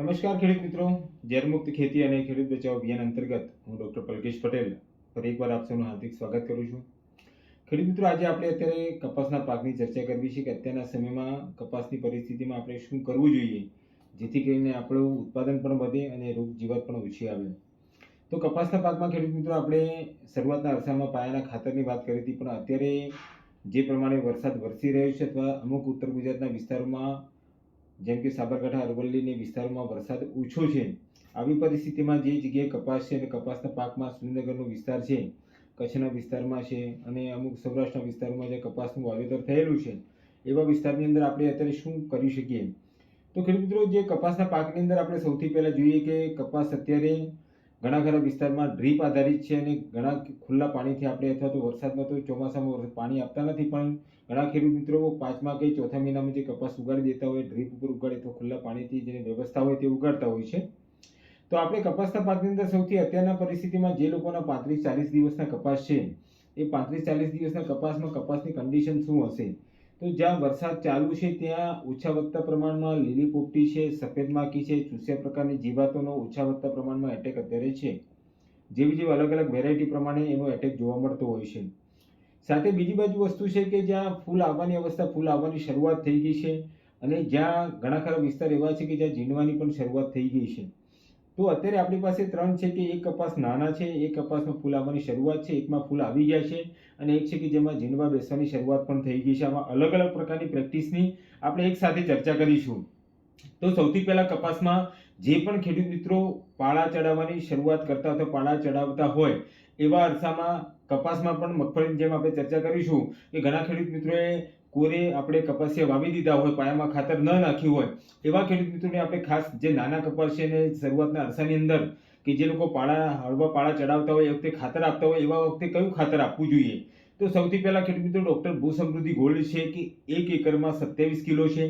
નમસ્કાર ખેડૂત મિત્રો. ઝેરમુક્ત ખેતી અને ખેડૂત બચાવ અભિયાન અંતર્ગત હું ડૉક્ટર પલકેશ પટેલ ફરી એકવાર આપ સૌનું હાર્દિક સ્વાગત કરું છું. ખેડૂત મિત્રો, આજે આપણે અત્યારે કપાસના પાકની ચર્ચા કરવી છે કે અત્યારના સમયમાં કપાસની પરિસ્થિતિમાં આપણે શું કરવું જોઈએ, જેથી કરીને આપણું ઉત્પાદન પણ વધે અને રોગ જીવાત પણ ઓછી આવે. તો કપાસના પાકમાં ખેડૂત મિત્રો, આપણે શરૂઆતના અરસામાં પાયાના ખાતરની વાત કરી હતી, પણ અત્યારે જે પ્રમાણે વરસાદ વરસી રહ્યો છે અથવા અમુક ઉત્તર ગુજરાતના વિસ્તારોમાં જેમ કે સાબરકાંઠા, અરવલ્લીની વિસ્તારમાં વરસાદ ઓછો છે. આવી પરિસ્થિતિમાં જે જગ્યાએ કપાસ છે અને કપાસના પાકમાં સુરેન્દ્રનગરનો વિસ્તાર છે, કચ્છના વિસ્તારમાં છે અને અમુક સૌરાષ્ટ્રના વિસ્તારોમાં જે કપાસનું વાવેતર થયેલું છે, એવા વિસ્તારની અંદર આપણે અત્યારે શું કરી શકીએ? તો ખેડૂત મિત્રો, જે કપાસના પાકની અંદર આપણે સૌથી પહેલાં જોઈએ કે કપાસ અત્યારે ઘણા ખરા વિસ્તારમાં ડ્રીપ આધારિત છે અને ઘણા ખુલ્લા પાણીથી આપણે અથવા તો વરસાદમાં તો ચોમાસામાં વરસાદ પાણી આપતા નથી, પણ ઘણા ખેડૂત મિત્રો પાંચમા કે ચોથા મહિનામાં જે કપાસ ઉગાડી દેતા હોય, ડ્રીપ ઉપર ઉગાડે તો ખુલ્લા પાણીથી જેની વ્યવસ્થા હોય તે ઉગાડતા હોય છે. તો આપણે કપાસના પાકની અંદર સૌથી અત્યારના પરિસ્થિતિમાં જે લોકોના પાંત્રીસ ચાલીસ દિવસના કપાસ છે, એ પાંત્રીસ ચાલીસ દિવસના કપાસમાં કપાસની કન્ડિશન શું હશે? તો જ્યાં વરસાદ ચાલુ છે, ત્યાં ઓછા વધતા પ્રમાણમાં લીલી પોપટી છે, સફેદ માખી છે, ચૂસ્યા પ્રકારની જીવાતોનો ઓછા વધતા પ્રમાણમાં એટેક અત્યારે છે. જેવી જેવી અલગ અલગ વેરાયટી પ્રમાણે એનો એટેક જોવા મળતો હોય છે. સાથે બીજી બાજુ વસ્તુ છે કે જ્યાં ફૂલ આવવાની અવસ્થા, ફૂલ આવવાની શરૂઆત થઈ ગઈ છે અને જ્યાં ઘણા ખરા વિસ્તાર એવા છે કે જ્યાં ઝીંડવાની પણ શરૂઆત થઈ ગઈ છે. તો અત્યારે આપણી પાસે ત્રણ છે કે એક કપાસ નાના છે, એક કપાસમાં ફૂલ આવવાની શરૂઆત છે, એકમાં ફૂલ આવી ગયા છે અને એક છે કે જેમાં ઝીંડવા બેસવાની શરૂઆત પણ થઈ ગઈ છે. આમાં અલગ અલગ પ્રકારની પ્રેક્ટિસની આપણે એક સાથે ચર્ચા કરીશું. તો સૌથી પહેલા કપાસમાં જે પણ ખેડૂત મિત્રો પાળા ચડાવવાની શરૂઆત કરતા અથવા પાળા ચડાવતા હોય, એવા અરસામાં કપાસમાં પણ મગફળીની જેમ આપણે ચર્ચા કરીશું કે ઘણા ખેડૂત મિત્રોએ કોરે આપણે કપાસિયા વાવી દીધા હોય, પાયામાં ખાતર ન નાખ્યું હોય, એવા ખેડૂત મિત્રોને આપણે ખાસ જે નાના કપાસ છે ને શરૂઆતના અરસાની અંદર કે જે લોકો પાળા, હળવા પાળા ચડાવતા હોય, એ વખતે ખાતર આપતા હોય, એવા વખતે કયું ખાતર આપવું જોઈએ? તો સૌથી પહેલાં ખેડૂત મિત્રો ડૉક્ટર ભૂ સમૃદ્ધિ ગોલ્ડ છે કે એક એકરમાં સત્યાવીસ કિલો છે.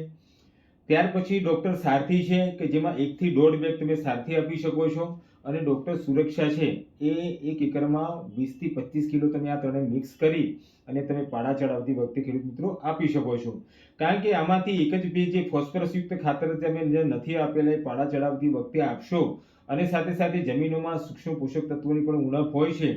ત્યાર પછી ડૉક્ટર સારથી છે કે જેમાં એકથી દોઢ બેગ તમે સારથી આપી શકો છો. અને ડૉક્ટર સુરક્ષા છે, એ એક એકરમાં વીસથી પચીસ કિલો તમે આ ત્રણે મિક્સ કરી અને તમે પાડા ચડાવતી વખતે ખેડૂત મિત્રો આપી શકો છો. કારણ કે આમાંથી એક જ બે જે ફોસ્ફરસયુક્ત ખાતર તમે નથી આપેલા, એ પાડા ચડાવતી વખતે આપશો. અને સાથે સાથે જમીનોમાં સૂક્ષ્મ પોષક તત્વોની પણ ઉણપ હોય છે.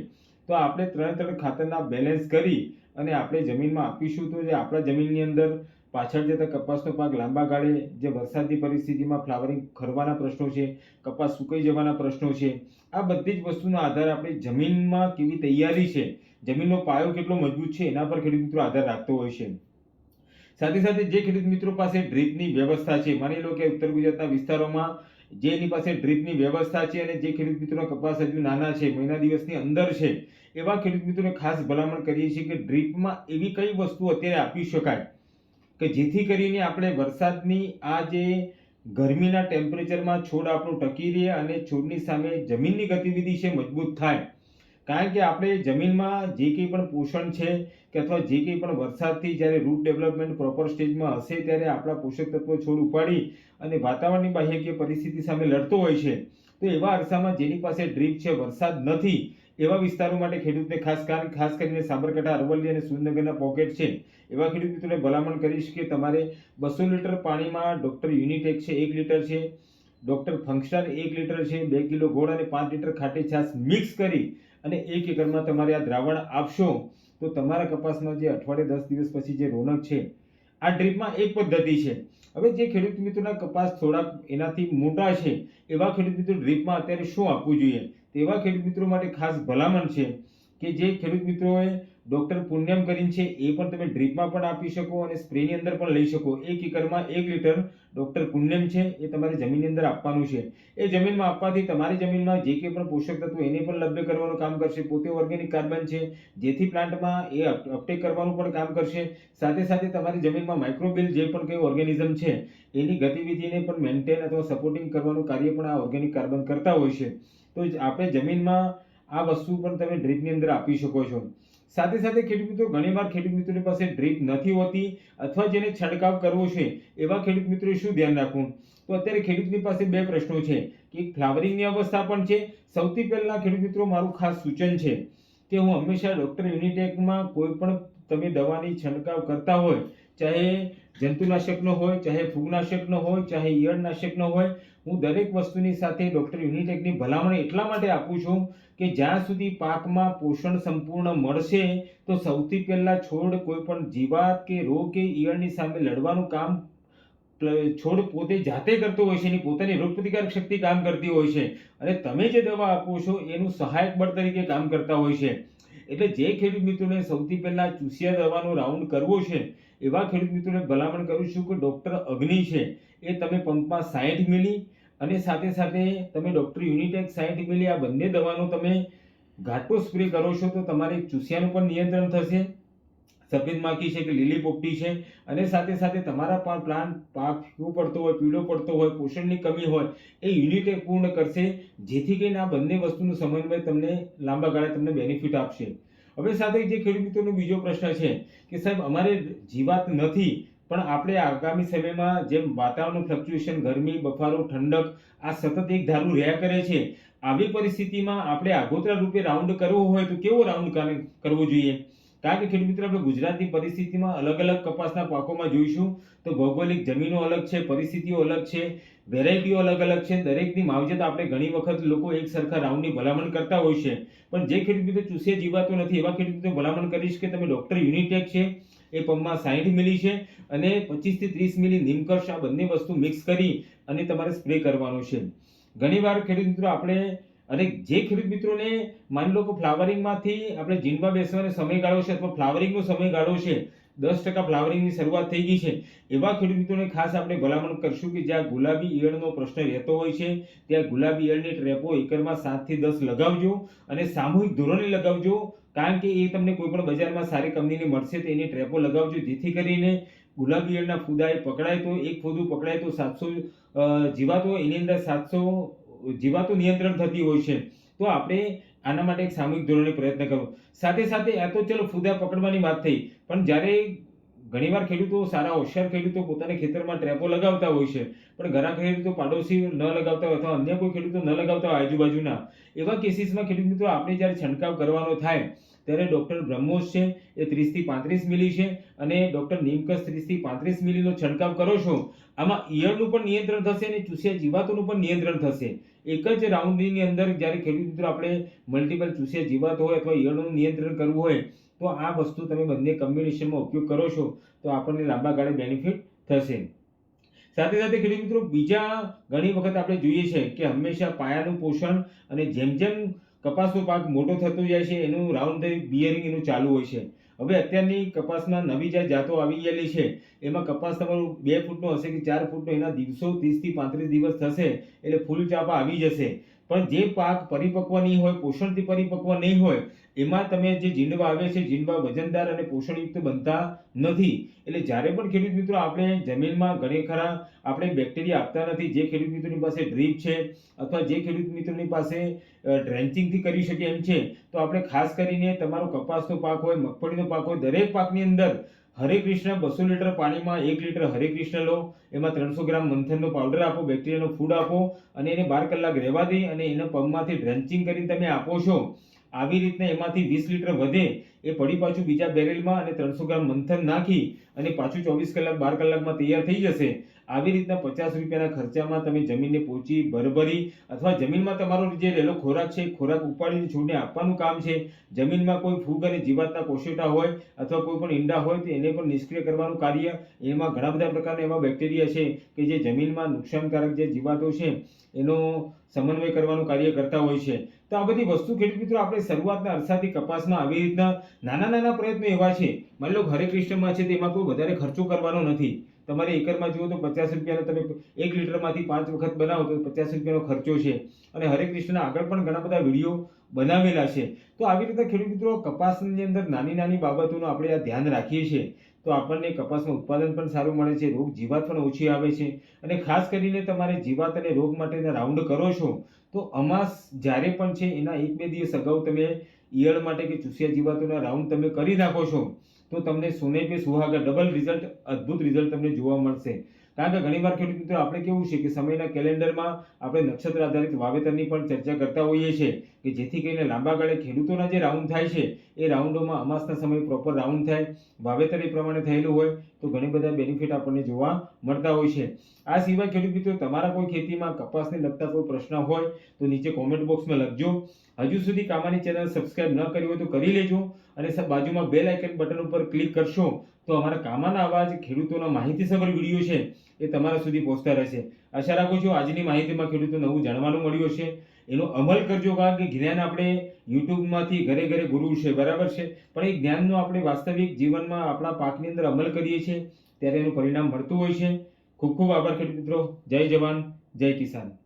તો આપણે ત્રણે ત્રણ ખાતરના બેલેન્સ કરી અને આપણે જમીનમાં આપીશું તો જે આપણા જમીનની અંદર પાછળ જતા કપાસનો પાક લાંબા ગાળે જે વરસાદની પરિસ્થિતિમાં ફ્લાવરિંગ ખરવાના પ્રશ્નો છે, કપાસ સુકાઈ જવાના પ્રશ્નો છે, આ બધી જ વસ્તુનો આધાર આપણી જમીનમાં કેવી તૈયારી છે, જમીનનો પાયો કેટલો મજબૂત છે, એના પર ખેડૂત મિત્રો આધાર રાખતો હોય છે. સાથે સાથે જે ખેડૂત મિત્રો પાસે ડ્રીપની વ્યવસ્થા છે, માની લો કે ઉત્તર ગુજરાતના વિસ્તારોમાં જે એની પાસે ડ્રીપની વ્યવસ્થા છે અને જે ખેડૂત મિત્રોના કપાસ હજુ નાના છે, મહિના દિવસની અંદર છે, એવા ખેડૂત મિત્રોને ખાસ ભલામણ કરીએ છીએ કે ડ્રીપમાં એવી કઈ વસ્તુ અત્યારે આપી શકાય કે જેથી કરીને આપણે વરસાદની આ જે ગરમીના ટેમ્પરેચરમાં છોડ આપણું ટકી રહે અને છોડની સામે જમીનની ગતિવિધિ છે મજબૂત થાય. કારણ કે આપણે જમીનમાં જે કંઈ પણ પોષણ છે કે અથવા જે કંઈ પણ વરસાદથી જ્યારે રૂટ ડેવલપમેન્ટ પ્રોપર સ્ટેજમાં હશે ત્યારે આપણા પોષક તત્વો છોડ ઉપાડી અને વાતાવરણની બાહ્યકીય પરિસ્થિતિ સામે લડતો હોય છે. તો એવા અરસામાં જેની પાસે ડ્રીપ છે, વરસાદ નથી. એવા વિસ્તારો માટે ખેડૂતને ખાસ ખાસ કરીને સાબરકાંઠા, અરવલ્લી અને સુરેન્દ્રનગરના પોકેટ છે. એવા ખેડૂત મિત્રોને ભલામણ કરીશ કે તમારે બસો લીટર પાણીમાં ડૉક્ટર યુનિટેક છે, એક લીટર છે. ડૉક્ટર ફંક્શન એક લીટર છે, બે કિલો ગોળ અને પાંચ લીટર ખાટી છાશ મિક્સ કરી અને એક એકરમાં તમારે આ દ્રાવણ આપશો, તો તમારા કપાસમાં જે અઠવાડિયે દસ દિવસ પછી જે રોનક છે, આ ડ્રીપમાં એક પદ્ધતિ છે. હવે જે ખેડૂત મિત્રોના કપાસ થોડા એનાથી મોટા છે, એવા ખેડૂત મિત્રો ડ્રીપમાં અત્યારે શું આપવું જોઈએ? તેવા ખેડૂત મિત્રો માટે ખાસ ભલામણ છે કે જે ખેડૂત મિત્રોએ ડૉક્ટર પુણ્યમ કરીને છે, એ પણ તમે ડ્રીપમાં પણ આપી શકો અને સ્પ્રેની અંદર પણ લઈ શકો. એક એકરમાં એક લીટર ડૉક્ટર પુણ્યમ છે, એ તમારે જમીનની અંદર આપવાનું છે. એ જમીનમાં આપવાથી તમારી જમીનમાં જે કંઈ પણ પોષક તત્વો એને પણ લભ્ય કરવાનું કામ કરશે. પોતે ઓર્ગેનિક કાર્બન છે, જેથી પ્લાન્ટમાં એ અપટેક કરવાનું પણ કામ કરશે. સાથે સાથે તમારી જમીનમાં માઇક્રોબિલ જે પણ કંઈ ઓર્ગેનિઝમ છે, એની ગતિવિધિને પણ મેન્ટેન અથવા સપોર્ટિંગ કરવાનું કાર્ય પણ આ ઓર્ગેનિક કાર્બન કરતા હોય છે. તો આપણે જમીનમાં આ વસ્તુ પણ તમે ડ્રીપની અંદર આપી શકો છો. સાથે સાથે ખેડૂત મિત્રો ઘણીવાર ખેડૂત મિત્રોની પાસે ડ્રીપ નથી હોતી અથવા જેને છંટકાવ કરવો છે, એવા ખેડૂત મિત્રોએ શું ધ્યાન રાખવું? તો અત્યારે ખેડૂતની પાસે બે પ્રશ્નો છે. કે ફ્લાવરિંગની અવસ્થા પણ છે. સૌથી પહેલાં ખેડૂત મિત્રો, મારું ખાસ સૂચન છે કે હું હંમેશા ડૉક્ટર યુનિટેકમાં કોઈ પણ તમે દવાની છંટકાવ કરતા હોય ચાહે જંતુનાશકનો હોય, ચાહે ફૂગનાશકનો હોય, ચાહે ઈયળનાશકનો હોય, હું દરેક વસ્તુની સાથે ડૉક્ટર યુનિટેકની ભલામણ એટલા માટે આપું છું કે જ્યાં સુધી પાકમાં પોષણ સંપૂર્ણ મળશે, તો સૌથી પહેલાં છોડ કોઈ પણ જીવાત કે રોગ કે ઈયળની સામે લડવાનું કામ છોડ પોતે જાતે કરતો હોય છે, એની પોતાની રોગ પ્રતિકારક શક્તિ કામ કરતી હોય છે. અને તમે જે દવા આપો છો, એનું સહાયક બળ તરીકે કામ કરતા હોય છે. એટલે જે ખેડૂત મિત્રોને સૌથી પહેલાં ચૂસિયા દવાનો રાઉન્ડ કરવો છે એવા ખેડૂત મિત્રોને ભલામણ કરું છું કે ડૉક્ટર અગ્નિ છે એ તમે પંપમાં સાઠ મિલી અને સાથે સાથે તમે ડૉક્ટર યુનિટેક સાઠ મિલી આ બંને દવાનો તમે ઘાટો સ્પ્રે કરો છો તો તમારે ચૂસિયાનું પણ નિયંત્રણ થશે. સફેદ માખી છે કે લીલી પોપટી છે અને સાથે સાથે તમારા પણ પ્લાન્ટ પાક ફીવો પડતો હોય, પીળો પડતો હોય, પોષણની કમી હોય એ યુનિટેક પૂર્ણ કરશે જેથી કરીને આ બંને વસ્તુનું સમન્વય તમને લાંબા ગાળે તમને બેનિફિટ આપશે. હવે સાથે જે ખેડૂત મિત્રોનો બીજો પ્રશ્ન છે કે સાહેબ, અમારે જીવાત નથી, પણ આપણે આગામી સમયમાં જેમ વાતાવરણનું ફ્લક્ચ્યુએશન ગરમી, બફારો, ઠંડક, આ સતત એક ધારું રહ્યા કરે છે, આવી પરિસ્થિતિમાં આપણે આગોતરા રૂપે રાઉન્ડ કરવો હોય તો કેવો રાઉન્ડ કરવો જોઈએ? કારણ કે ખેડૂત મિત્રો, આપણે ગુજરાતની પરિસ્થિતિમાં અલગ અલગ કપાસના પાકોમાં જોઈશું તો ભૌગોલિક જમીનો અલગ છે, પરિસ્થિતિઓ અલગ છે, વેરાયટીઓ અલગ અલગ છે. દરેકની માવજત આપણે ઘણી વખત લોકો એક સરખા રાઉન્ડની ભલામણ કરતા હોય છે. પણ જે ખેડૂત મિત્રો ચૂસે જીવાતો નથી, એવા ખેડૂત મિત્રો ભલામણ કરીશ કે તમે ડૉક્ટર યુનિટેક છે, એ પંપમાં સાઈઠ મિલી છે અને પચીસથી ત્રીસ મિલી નિમકર્ષ આ બંને વસ્તુ મિક્સ કરી અને તમારે સ્પ્રે કરવાનો છે. ઘણીવાર ખેડૂત મિત્રો, આપણે અને જે ખેડૂત મિત્રોને માની લો કે ફ્લાવરિંગમાંથી આપણે જીનમાં બેસવાનો સમયગાળો છે અથવા ફ્લાવરિંગનો સમયગાળો છે, દસ ટકા ફ્લાવરિંગની શરૂઆત થઈ ગઈ છે, એવા ખેડૂત મિત્રોને ખાસ આપણે ભલામણ કરશું કે જ્યાં ગુલાબી ઈયળનો પ્રશ્ન રહેતો હોય છે, ત્યાં ગુલાબી ઈયળની ટ્રેપો એકરમાં સાતથી દસ લગાવજો અને સામૂહિક ધોરણે લગાવજો, કારણ કે એ તમને કોઈ પણ બજારમાં સારી કંપનીની મળશે તો એની ટ્રેપો લગાવજો, જેથી કરીને ગુલાબી ઈયળના ફૂદા પકડાય તો, એક ફૂદું પકડાય તો સાતસો જીવાતો એની અંદર સાતસો જીવાતો નિયંત્રણ થતી હોય છે, તો આપણે આના માટે એક સામૂહિક ધોરણે પ્રયત્ન કરવો. સાથે સાથે આ તો ચલો ફૂદા પકડવાની વાત થઈ, પણ જ્યારે ઘણીવાર ખેડૂતો સારા હોશિયાર ખેડૂતો પોતાના ખેતરમાં ટ્રેપો લગાવતા હોય છે, પણ ઘણા ખેડૂતો પાડોશી ન લગાવતા હોય અથવા અન્ય કોઈ ખેડૂતો ન લગાવતા હોય આજુબાજુના, એવા કેસીસમાં ખેડૂત મિત્રો આપણે જ્યારે છંટકાવ કરવાનો થાય ત્યારે ડૉક્ટર બ્રહ્મોસ છે, એ ત્રીસથી પાંત્રીસ મિલી છે અને ડૉક્ટર નિમકસ ત્રીસથી પાંત્રીસ મિલીનો છંટકાવ કરો છો. આમાં ઈયળનું પણ નિયંત્રણ થશે અને ચૂસિયા જીવાતોનું પણ નિયંત્રણ થશે. એક જ રાઉન્ડની અંદર જ્યારે ખેડૂત મિત્રો આપણે મલ્ટિપલ ચૂસિયા જીવાત હોય અથવા ઈયળનું નિયંત્રણ કરવું હોય, તો આ વસ્તુ તમે બંને કોમ્બિનેશનમાં ઉપયોગ કરો છો, તો આપણને લાંબા ગાળે બેનિફિટ થશે. સાથે સાથે ખેડૂત મિત્રો, બીજા ઘણી વખત આપણે જોઈએ છે કે હંમેશા પાયાનું પોષણ અને જેમ જેમ કપાસનો પાક મોટો થતો જાય છે, એનું રાઉન્ડ બિયરિંગ એનું ચાલુ હોય છે. હવે અત્યારની કપાસમાં નવી જે જાતો આવી ગયેલી છે, એમાં કપાસ તમારું બે ફૂટનો હશે કે ચાર ફૂટનો, એના દિવસો ત્રીસથી પાંત્રીસ દિવસ થશે, એટલે ફૂલ ચાપા આવી જશે. પણ જે પાક પરિપક્વ નહીં હોય, પોષણથી પરિપક્વ નહીં હોય, એમાં તમે જે જીંડવા આવે છે જીંડવા વજનદાર અને પોષણયુક્ત બનતા નથી. એટલે જ્યારે પણ ખેડૂત મિત્રો આપણે જમીનમાં ઘણી ખરા આપણે બેક્ટેરિયા આપતા નથી, જે ખેડૂત મિત્રોની પાસે ડ્રીપ છે અથવા જે ખેડૂત મિત્રોની પાસે ડ્રેન્ચિંગથી કરી શકે એમ છે, તો આપણે ખાસ કરીને તમારો કપાસનો પાક હોય, મગફળીનો પાક હોય, દરેક પાકની અંદર હરે કૃષ્ણ બસો લીટર પાણીમાં એક લીટર હરે કૃષ્ણ લો. એમાં ત્રણસો ગ્રામ મંથનનો પાવડર આપો, બેક્ટેરિયાનો ફૂડ આપો અને એને બાર કલાક રહેવા દઈ અને એને પગમાંથી ડ્રેન્ચિંગ કરીને તમે આપો છો. આવી રીતના એમાંથી વીસ લીટર વધે એ પડી પાછું બીજા બેરેલમાં અને ત્રણસો ગ્રામ મંથન નાખી અને પાછું ચોવીસ કલાક, બાર કલાકમાં તૈયાર થઈ જશે. આવી રીતના પચાસ રૂપિયાના ખર્ચામાં તમે જમીનને પોચી, ભરભરી અથવા જમીનમાં તમારો જે રહેલો ખોરાક છે ખોરાક ઉપાડીને છોડને આપવાનું કામ છે. જમીનમાં કોઈ ફૂગ અને જીવાતના કોશેટા હોય અથવા કોઈ પણ ઈંડા હોય તો એને પણ નિષ્ક્રિય કરવાનું કાર્ય. એમાં ઘણા બધા પ્રકારના એવા બેક્ટેરિયા છે કે જે જમીનમાં નુકસાનકારક જે જીવાતો છે, એનો સમન્વય કરવાનું કાર્ય કરતા હોય છે. તો આ બધી વસ્તુ ખેડૂત મિત્રો, આપણે શરૂઆતના અરસાથી કપાસમાં આવી રીતના નાના નાના પ્રયત્નો એવા છે. માની લો, હરે કૃષ્ણમાં છે તેમાં કોઈ વધારે ખર્ચો કરવાનો નથી. તમારે એકરમાં જુઓ તો પચાસ રૂપિયાનો તમે એક લીટરમાંથી પાંચ વખત બનાવો તો પચાસ રૂપિયાનો ખર્ચો છે. અને હરે કૃષ્ણના આગળ પણ ઘણા બધા વીડિયો બનાવેલા છે. તો આવી રીતે ખેડૂત મિત્રો કપાસની અંદર નાની નાની બાબતોનું આપણે આ ધ્યાન રાખીએ છીએ. તો આપણને કપાસનું ઉત્પાદન પણ સારું મળે છે, રોગ જીવાત પણ ઓછી આવે છે. અને ખાસ કરીને તમારે જીવાત અને રોગ માટેના રાઉન્ડ કરો છો તો અમાસ જ્યારે પણ છે, એના એક બે દિવસ અગાઉ તમે ઈયળ માટે કે ચૂસિયા જીવાતોના રાઉન્ડ તમે કરી નાખો છો, તો તમને સોને પે સુહાગા ડબલ રિઝલ્ટ, અદ્ભુત રિઝલ્ટ તમને જોવા મળશે. કારણ કે ઘણીવાર ખેડૂત મિત્રો, આપણે કેવું છે કે સમયના કેલેન્ડરમાં આપણે નક્ષત્ર આધારિત વાવેતરની પણ ચર્ચા કરતા હોઈએ છીએ. કે જેથી કરીને લાંબા ગાળે ખેડૂતોના જે રાઉન્ડ થાય છે, એ રાઉન્ડોમાં અમાસના સમયે પ્રોપર રાઉન્ડ થાય. વાવેતર એ પ્રમાણે થયેલું હોય, તો ઘણી બધા બેનિફિટ આપણને જોવા મળતા હોય છે. આ સિવાય ખેડૂત મિત્રો, તમારા કોઈ ખેતીમાં કપાસને લગતા કોઈ પ્રશ્ન હોય, તો નીચે કોમેન્ટ બોક્સમાં લખજો. હજુ સુધી કામાની ચેનલ સબસ્ક્રાઇબ ન કરી હોય તો કરી લેજો અને બાજુમાં બેલ આઇકન બટન ઉપર ક્લિક કરશો, તો અમારા કામાના અવાજ ખેડૂતોના માહિતીસભર વીડિયો છે, એ તમારા સુધી પહોંચતા રહેશે. આશા રાખું છું આજની માહિતીમાં ખેડૂતો નવું જાણવાનું મળ્યું હશે. એનો અમલ કરજો, કારણ કે જ્ઞાન આપણે યુટ્યુબમાંથી ઘરે ઘરે ગુરુ છે, બરાબર છે? પણ એ જ્ઞાનનો આપણે વાસ્તવિક જીવનમાં આપણા પાકની અંદર અમલ કરીએ છીએ, ત્યારે એનું પરિણામ મળતું હોય છે. ખૂબ ખૂબ આભાર ખેડૂત મિત્રો. જય જવાન, જય કિસાન.